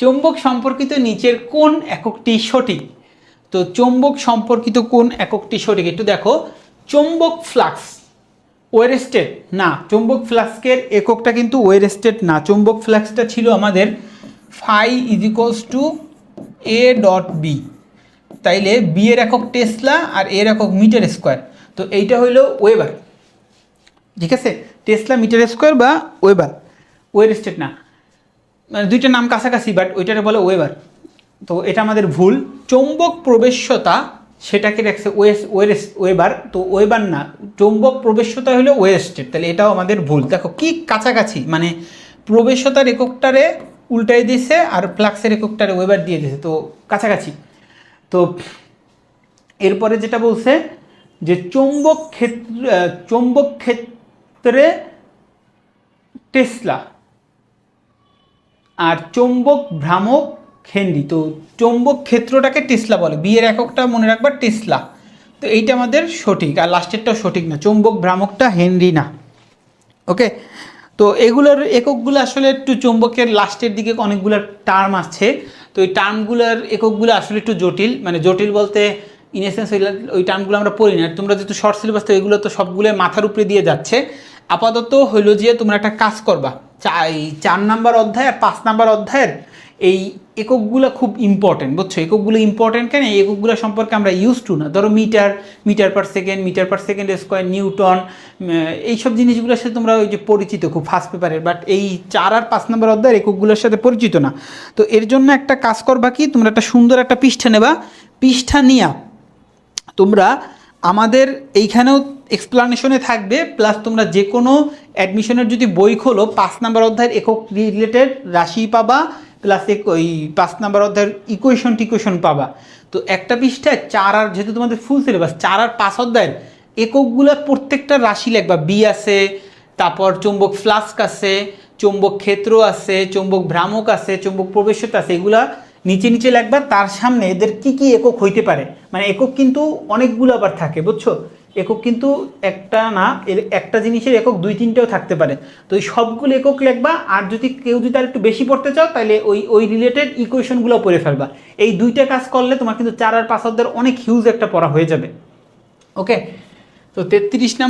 চৌম্বক সম্পর্কিত নিচের কোন এককটি সঠিক। তো চৌম্বক সম্পর্কিত কোন এককটি সঠিক। একটু দেখো, চৌম্বক ফ্লাক্স, ওয়ের স্টেট, না, চৌম্বক ফ্লাক্সের এককটা কিন্তু ওয়ের স্টেট না। চৌম্বক ফ্লাক্সটা ছিল আমাদের phi is equals to A dot B. তাইলে বি এর একক টেসলা আর এর একক মিটার স্কোয়ার। তো এইটা হইল ওয়েবার। ঠিক আছে? টেসলা, মিটার স্কোয়ার বা ওয়েবার। ওয়ের স্টেট না। মানে দুইটা নাম কাছাকাছি বাট ওইটারে বলে ওয়েবার। তো এটা আমাদের ভুল। চৌম্বক প্রবেশ্যতা সেটাকে রাখছে ওয়েস ওয়ের ওয়েবার। তো ওয়েবার না, চৌম্বক প্রবেশ্যতা হলো ওয়েস্টের তাহলে এটাও আমাদের ভুল। দেখো কি কাছাকাছি মানে প্রবেশ্যতার এককটারে উল্টাই দিয়েছে আর ফ্লাক্সের এককটারে ওয়েবার দিয়ে দিয়েছে তো কাছাকাছি। তো এরপরে যেটা বলছে যে চৌম্বক ক্ষেত্র চৌম্বক ক্ষেত্রে টেসলা। আর চৌম্বক ভ্রামক হেনরি। তো চৌম্বক ক্ষেত্রটাকে টেসলা বলে। বিয়ের এককটা মনে রাখবা টেসলা। তো এইটা আমাদের সঠিক। আর লাস্টেরটাও সঠিক না। চৌম্বক ভ্রামকটা হেনরি না। ওকে? তো এগুলোর এককগুলো আসলে একটু চৌম্বকের লাস্টের দিকে অনেকগুলো টার্ম আছে। তো এই টার্মগুলোর এককগুলো আসলে একটু জটিল। মানে জটিল বলতে ইন এসেন্স ওই টার্মগুলো আমরা পড়ি না। তোমরা যেহেতু শর্ট সিলেবাস তো এগুলো তো সবগুলো মাথার উপরে দিয়ে যাচ্ছে। আপাতত হইল যে তোমরা একটা কাজ করবা। এই চার নাম্বার অধ্যায় আর পাঁচ নাম্বার অধ্যায়ের এই এককগুলো খুব ইম্পর্টেন্ট বুঝছ? এককগুলো ইম্পর্টেন্ট কেন? এই এককগুলো সম্পর্কে আমরা ইউজ টু না। ধরো metre metre per second metre per second square newton এইসব জিনিসগুলোর সাথে তোমরা ওই যে পরিচিত খুব ফার্স্ট পেপারের বাট এই চার আর পাঁচ নম্বর অধ্যায়ের এককগুলোর সাথে পরিচিত না। তো এর জন্য একটা কাজ করবা কি? তোমরা একটা সুন্দর একটা পৃষ্ঠা নেবা। পৃষ্ঠা নিয়া তোমরা আমাদের এইখানেও এক্সপ্লানেশনে থাকবে প্লাস তোমরা যে কোনো অ্যাডমিশনের যদি বই খোলো, পাঁচ নাম্বার অধ্যায়ের একক রিলেটেড রাশি পাবা প্লাস এক ওই পাঁচ নাম্বার অধ্যায়ের ইকুয়েশন টিকুয়েশন পাবা। তো একটা পৃষ্ঠায় চার আর, যেহেতু তোমাদের ফুল সিলেবাস চার আর পাঁচ অধ্যায়ের এককগুলোর প্রত্যেকটা রাশি লিখবা। বি আছে, তারপর চুম্বক ফ্লাস্ক আছে, চুম্বক ক্ষেত্র আছে, চুম্বক ভ্রামক আছে, চুম্বক প্রবেশতা আছে, এগুলা নিচে নিচে লাগবা তার সামনে এদের কি কি একক হইতে পারে? মানে একক কিন্তু অনেকগুলো আবার থাকে, বুঝছ? একক কিন্তু একটা না এর একটা জিনিসের একক দুই তিনটেও থাকতে পারে। তো ওই সবগুলো একক লেখবা, আর যদি কেউ যদি আর একটু বেশি পড়তে চাও তাহলে ওই ওই রিলেটেড ইকুয়েশনগুলো পড়ে ফেলবা। এই দুইটা কাজ করলে তোমার কিন্তু চার আর পাঁচ অধ্যায়ের অনেক হিউজ একটা পড়া হয়ে যাবে। ওকে তো তেত্রিশ